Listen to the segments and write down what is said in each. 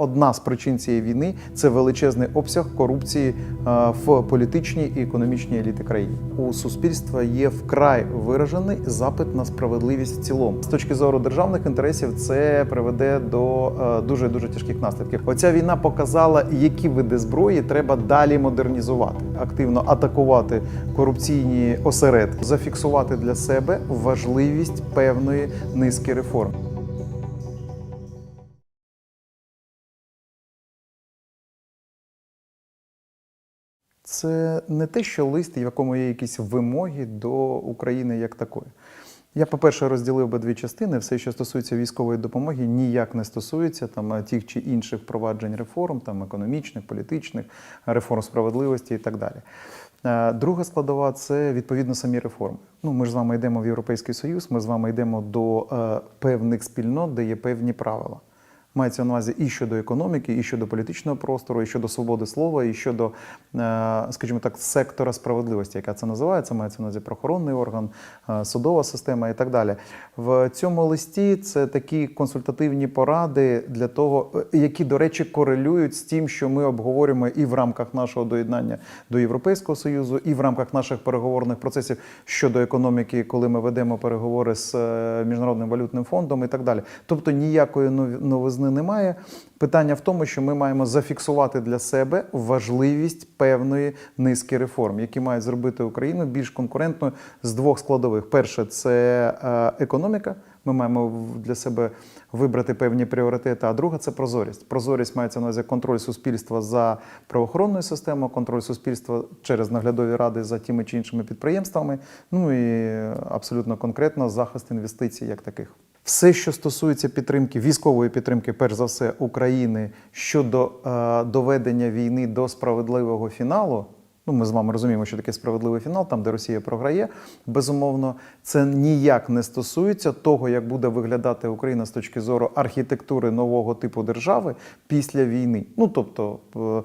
Одна з причин цієї війни це величезний обсяг корупції е, в політичній і економічній еліти країни. У суспільства є вкрай виражений запит на справедливість в цілому. З точки зору державних інтересів, це приведе до дуже дуже тяжких наслідків. Оця війна показала, які види зброї треба далі модернізувати, активно атакувати корупційні осередки, зафіксувати для себе важливість певної низки реформ. Це не те, що лист, в якому є якісь вимоги до України як такої. Я, по-перше, розділив би дві частини. Все, що стосується військової допомоги, ніяк не стосується там тих чи інших проваджень реформ, там економічних, політичних, реформ справедливості і так далі. Е, Друга складова це відповідно самі реформи. Ну, ми ж з вами йдемо в Європейський Союз, ми з вами йдемо до е, певних спільнот, де є певні правила. Мається на увазі і щодо економіки, і щодо політичного простору, і щодо свободи слова, і щодо, е, скажімо так, сектора справедливості, яка це називається, мається на увазі правоохоронний орган, е, судова система і так далі. В цьому листі це такі консультативні поради для того, е, які, до речі, корелюють з тим, що ми обговорюємо і в рамках нашого доєднання до Європейського союзу, і в рамках наших переговорних процесів щодо економіки, коли ми ведемо переговори з міжнародним валютним фондом і так далі. Тобто ніякої нові- немає. Питання в тому, що ми маємо зафіксувати для себе важливість певної низки реформ, які мають зробити Україну більш конкурентною з двох складових: перше це е, економіка. Ми маємо для себе вибрати певні пріоритети. А друга це прозорість. Прозорість мається на увазі контроль суспільства за правоохоронною системою, контроль суспільства через наглядові ради за тими чи іншими підприємствами. Ну і абсолютно конкретно захист інвестицій як таких. Все, що стосується підтримки військової підтримки, перш за все, України щодо е, доведення війни до справедливого фіналу. Ну, ми з вами розуміємо, що таке справедливий фінал, там, де Росія програє. Безумовно, це ніяк не стосується того, як буде виглядати Україна з точки зору архітектури нового типу держави після війни. Ну тобто. е,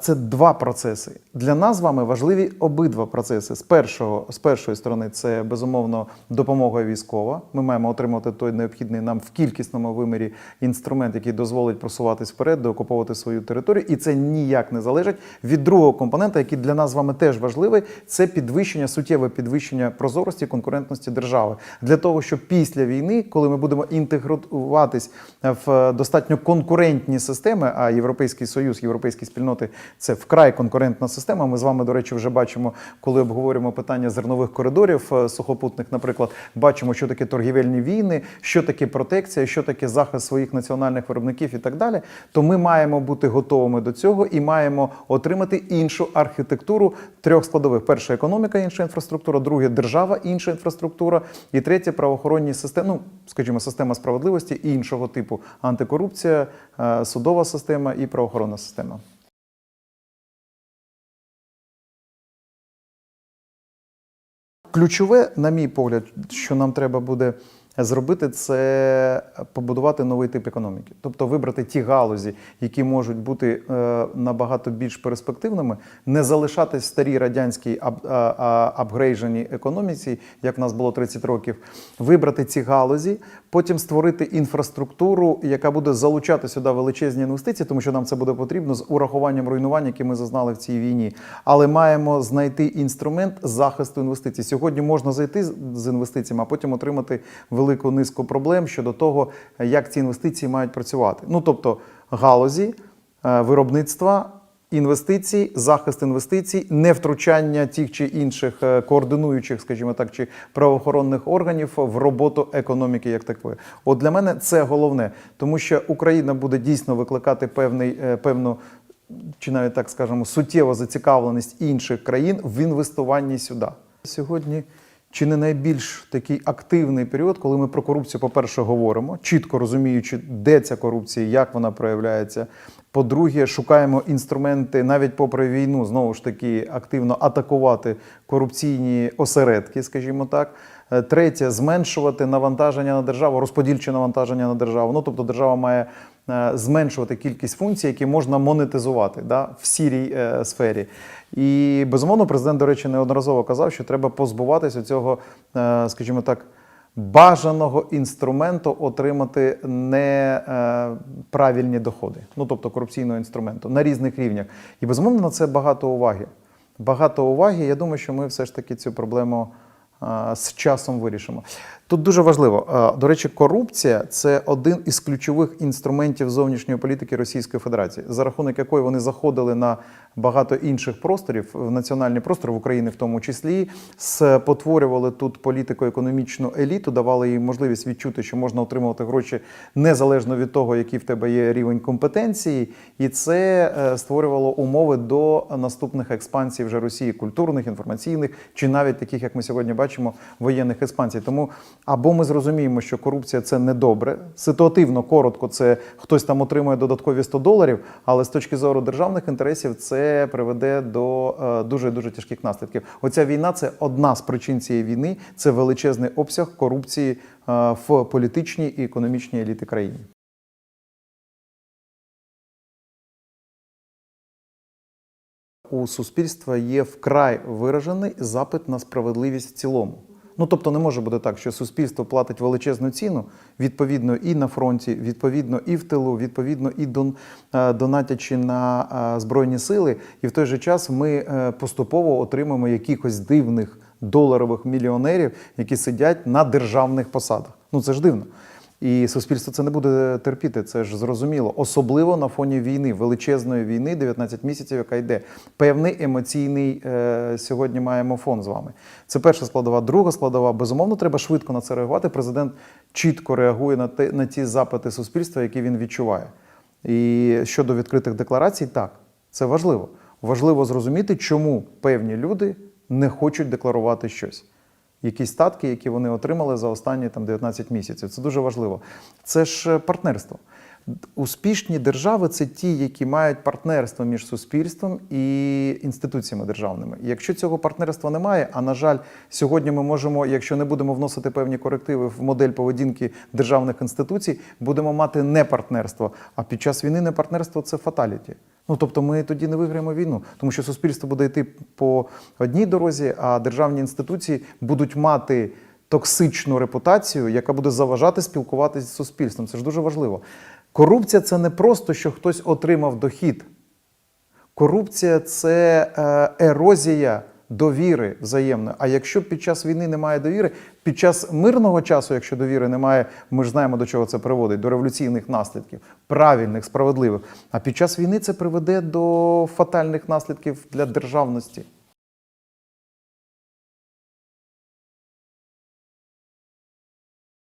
Це два процеси. Для нас з вами важливі обидва процеси. З першого, з першої сторони, це безумовно допомога військова. Ми маємо отримати той необхідний нам в кількісному вимірі інструмент, який дозволить просуватись вперед, доокуповувати свою територію. І це ніяк не залежить від другого компонента, який для нас з вами теж важливий. Це підвищення, суттєве підвищення прозорості, конкурентності держави для того, щоб після війни, коли ми будемо інтегруватись в достатньо конкурентні системи, а Європейський Союз, європейські спільноти це вкрай конкурентна система. Ми з вами, до речі, вже бачимо, коли обговорюємо питання зернових коридорів е, сухопутних, наприклад, бачимо, що таке торгівельні війни, що таке протекція, що таке захист своїх національних виробників і так далі. То ми маємо бути готовими до цього і маємо отримати іншу архітектуру трьох складових: перша економіка, інша інфраструктура, друге держава, інша інфраструктура, і третє правоохоронні системи, ну скажімо, система справедливості іншого типу антикорупція, е, судова система і правоохоронна система. Ключове, на мій погляд, що нам треба буде зробити, це побудувати новий тип економіки, тобто вибрати ті галузі, які можуть бути е, набагато більш перспективними, не залишатись в старій радянській аб- а- а- апгрейженій економіці, як в нас було 30 років, вибрати ці галузі, потім створити інфраструктуру, яка буде залучати сюди величезні інвестиції, тому що нам це буде потрібно з урахуванням руйнувань, які ми зазнали в цій війні. Але маємо знайти інструмент захисту інвестицій. Сьогодні можна зайти з- інвестиціями, а потім отримати велику низку проблем щодо того, як ці інвестиції мають працювати. Ну тобто галузі е, виробництва. Інвестицій, захист інвестицій, невтручання тих чи інших е, координуючих, скажімо так, чи правоохоронних органів в роботу економіки як такої. От для мене це головне, тому що Україна буде дійсно викликати певний, е, певну, чи навіть так скажемо, суттєву зацікавленість інших країн в інвестуванні сюди. Сьогодні чи не найбільш такий активний період, коли ми про корупцію, по-перше, говоримо, чітко розуміючи, де ця корупція, як вона проявляється. По-друге, шукаємо інструменти навіть попри війну, знову ж таки, активно атакувати корупційні осередки, скажімо так. Е, Третє зменшувати навантаження на державу, розподільче навантаження на державу. Ну тобто держава має зменшувати кількість функцій, які можна монетизувати да, в сірій е, сфері. І безумовно, президент, до речі, неодноразово казав, що треба позбуватися цього, е, скажімо так. бажаного інструменту отримати неправильні доходи, ну тобто корупційного інструменту на різних рівнях. І безумовно на це багато уваги. Багато уваги. Я думаю, що ми все ж таки цю проблему з часом вирішимо. Тут дуже важливо. До речі, корупція це один із ключових інструментів зовнішньої політики Російської Федерації, за рахунок якої вони заходили на багато інших просторів, в національний простор в Україні в тому числі, спотворювали тут політико-економічну еліту, давали їй можливість відчути, що можна отримувати гроші незалежно від того, який в тебе є рівень компетенції, і це е, створювало умови до наступних експансій вже Росії культурних, інформаційних чи навіть таких, як ми сьогодні бачимо, воєнних експансій. Тому або ми зрозуміємо, що корупція це недобре, ситуативно, коротко, це хтось там отримує додаткові 100 доларів, але з точки зору державних інтересів це приведе до е, дуже дуже тяжких наслідків. Оця війна це одна з причин цієї війни, це величезний обсяг корупції е, в політичній і економічній еліти країни. У суспільства є вкрай виражений запит на справедливість в цілому. Ну тобто не може бути так, що суспільство платить величезну ціну, відповідно і на фронті, відповідно і в тилу, відповідно і дон, е, донатячи на е, збройні сили, і в той же час ми е, поступово отримаємо якихось дивних доларових мільйонерів, які сидять на державних посадах. Ну це ж дивно. І суспільство це не буде терпіти, це ж зрозуміло. Особливо на фоні війни, величезної війни, 19 місяців, яка йде. Певний емоційний е, сьогодні маємо фон з вами. Це перша складова. Друга складова. Безумовно, треба швидко на це реагувати. Президент чітко реагує на, те, на ті запити суспільства, які він відчуває. І щодо відкритих декларацій, так, це важливо. Важливо зрозуміти, чому певні люди не хочуть декларувати щось якісь статки, які вони отримали за останні там 19 місяців. Це дуже важливо. Це ж е, партнерство. Успішні держави це ті, які мають партнерство між суспільством і інституціями державними. І Якщо цього партнерства немає, а на жаль, сьогодні ми можемо, якщо не будемо вносити певні корективи в модель поведінки державних інституцій, будемо мати не партнерство. А під час війни не партнерство це фаталіті. Ну тобто ми тоді не виграємо війну, тому що суспільство буде йти по одній дорозі, а державні інституції будуть мати токсичну репутацію, яка буде заважати спілкуватися з суспільством. Це ж дуже важливо. Корупція це не просто, що хтось отримав дохід. Корупція це е, ерозія довіри взаємної. А якщо під час війни немає довіри, під час мирного часу, якщо довіри немає, ми ж знаємо, до чого це приводить, до революційних наслідків, правильних, справедливих. А під час війни це приведе до фатальних наслідків для державності.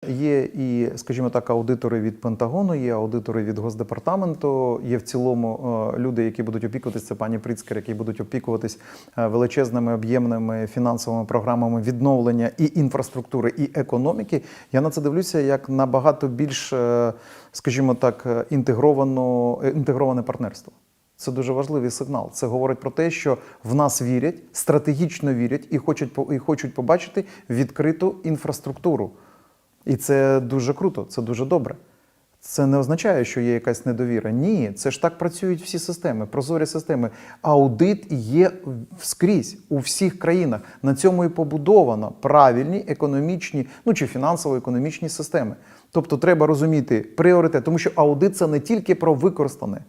Є і, скажімо так, аудитори від Пентагону, є аудитори від Госдепартаменту, є в цілому е, люди, які будуть опікуватися, пані Прицкер, які будуть опікуватись е, величезними об'ємними фінансовими програмами відновлення і інфраструктури, і економіки. Я на це дивлюся як на багато більш, е, скажімо так, інтегровано, інтегроване партнерство. Це дуже важливий сигнал. Це говорить про те, що в нас вірять, стратегічно вірять і хочуть і хочуть побачити відкриту інфраструктуру. І це дуже круто, це дуже добре. Це не означає, що є якась недовіра. Ні, це ж так працюють всі системи, прозорі системи. Аудит є скрізь у всіх країнах. На цьому і побудовано правильні економічні, ну чи фінансово-економічні системи. Тобто треба розуміти пріоритет, тому що аудит це не тільки про використане,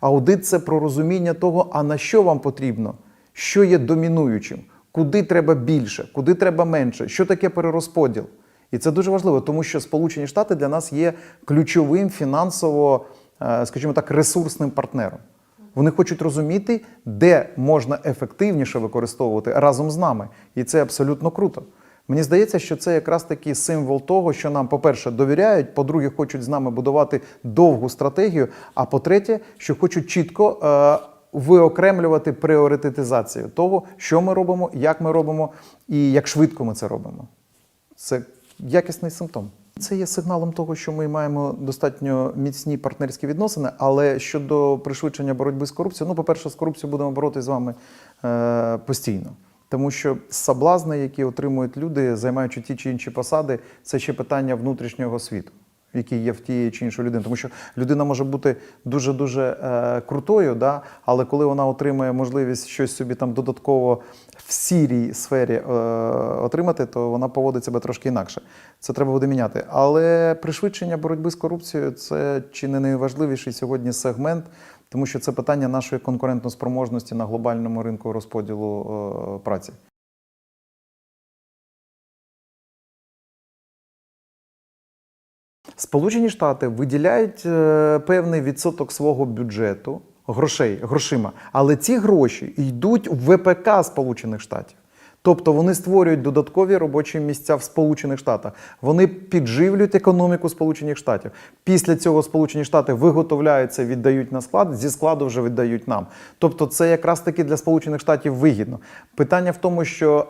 аудит це про розуміння того, а на що вам потрібно, що є домінуючим, куди треба більше, куди треба менше, що таке перерозподіл. І це дуже важливо, тому що Сполучені Штати для нас є ключовим фінансово, е, скажімо так, ресурсним партнером. Вони хочуть розуміти, де можна ефективніше використовувати разом з нами. І це абсолютно круто. Мені здається, що це якраз такий символ того, що нам, по-перше, довіряють, по-друге, хочуть з нами будувати довгу стратегію. А по-третє, що хочуть чітко е, виокремлювати пріоритетизацію того, що ми робимо, як ми робимо і як швидко ми це робимо. Це якісний симптом. Це є сигналом того, що ми маємо достатньо міцні партнерські відносини. Але щодо пришвидшення боротьби з корупцією, ну, по-перше, з корупцією будемо боротися з вами е, постійно. Тому що соблазни, які отримують люди, займаючи ті чи інші посади, це ще питання внутрішнього світу, який є в тієї чи іншої людини. Тому що людина може бути дуже дуже е, крутою, да? але коли вона отримує можливість щось собі там додатково в сірій сфері е, отримати, то вона поводить себе трошки інакше. Це треба буде міняти. Але пришвидшення боротьби з корупцією це чи не найважливіший сьогодні сегмент, тому що це питання нашої конкурентоспроможності на глобальному ринку розподілу е, праці. Сполучені Штати виділяють е, певний відсоток свого бюджету грошей, грошима, але ці гроші йдуть в ВПК Сполучених Штатів. Тобто вони створюють додаткові робочі місця в Сполучених Штатах. Вони підживлюють економіку Сполучених Штатів. Після цього Сполучені Штати виготовляються, віддають на склад, зі складу вже віддають нам. Тобто, це якраз таки для Сполучених Штатів вигідно. Питання в тому, що,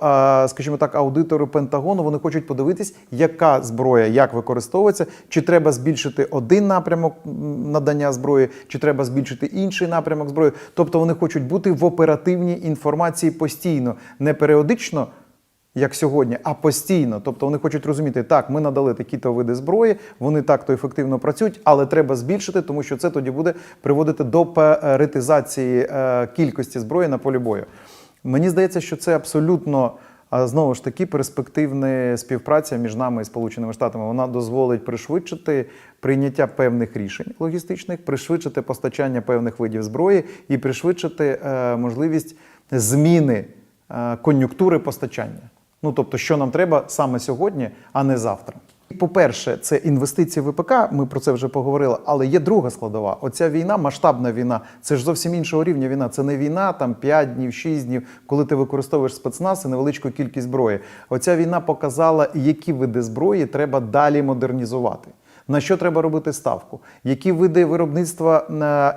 скажімо так, аудитори Пентагону вони хочуть подивитись, яка зброя як використовується, чи треба збільшити один напрямок надання зброї, чи треба збільшити інший напрямок зброї. Тобто вони хочуть бути в оперативній інформації постійно, не періодично. Як сьогодні, а постійно. Тобто вони хочуть розуміти, так, ми надали такі-то види зброї, вони так-то ефективно працюють, але треба збільшити, тому що це тоді буде приводити до паритизації е, кількості зброї на полі бою. Мені здається, що це абсолютно а, знову ж таки перспективна співпраця між нами і Сполученими Штатами. Вона дозволить пришвидшити прийняття певних рішень логістичних, пришвидшити постачання певних видів зброї і пришвидшити е, можливість зміни е, кон'юнктури постачання. Ну тобто, що нам треба саме сьогодні, а не завтра. По-перше, це інвестиції в ВПК, ми про це вже поговорили, але є друга складова. Оця війна, масштабна війна, це ж зовсім іншого рівня війна. Це не війна там 5 днів, 6 днів, коли ти використовуєш спецназ і невеличку кількість зброї. Оця війна показала, які види зброї треба далі модернізувати. На що треба робити ставку? Які види виробництва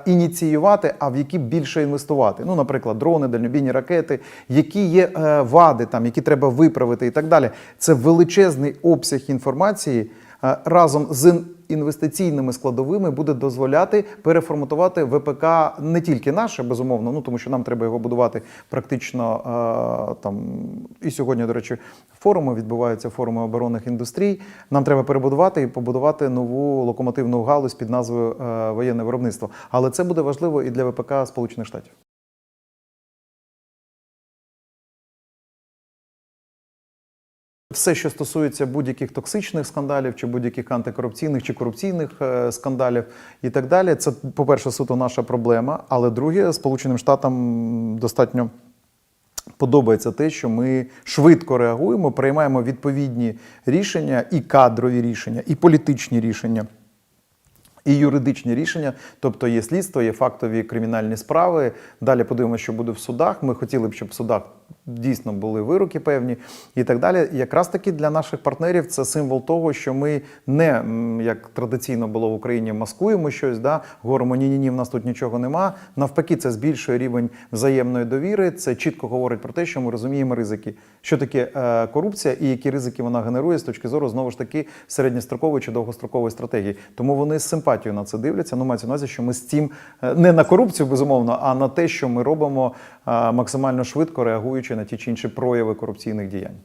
е, ініціювати, а в які більше інвестувати? Ну, наприклад, дрони, дальнобійні ракети, які є е, вади, там, які треба виправити і так далі. Це величезний обсяг інформації е, разом з інвестиційними складовими буде дозволяти переформатувати ВПК не тільки наше, безумовно, ну тому що нам треба його будувати практично е, там і сьогодні, до речі, форуми відбуваються форуми оборонних індустрій. Нам треба перебудувати і побудувати нову локомотивну галузь під назвою е, воєнне виробництво. Але це буде важливо і для ВПК Сполучених Штатів. Все, що стосується будь-яких токсичних скандалів, чи будь-яких антикорупційних чи корупційних е, скандалів і так далі, це, по-перше, суто наша проблема. Але друге, Сполученим Штатам достатньо подобається те, що ми швидко реагуємо, приймаємо відповідні рішення, і кадрові рішення, і політичні рішення. І юридичні рішення, тобто є слідство, є фактові кримінальні справи. Далі подивимося, що буде в судах. Ми хотіли б, щоб в судах дійсно були вироки певні і так далі. Якраз таки для наших партнерів це символ того, що ми не як традиційно було в Україні, маскуємо щось, да, говоримо ні, ні, ні, в нас тут нічого нема. Навпаки, це збільшує рівень взаємної довіри. Це чітко говорить про те, що ми розуміємо ризики, що таке е, корупція і які ризики вона генерує з точки зору знову ж таки середньострокової чи довгострокової стратегії. Тому вони з симпатією на це дивляться. Ну, мається на увазі, що ми з цим е, не на корупцію, безумовно, а на те, що ми робимо е, максимально швидко реагуючи на ті чи інші прояви корупційних діянь.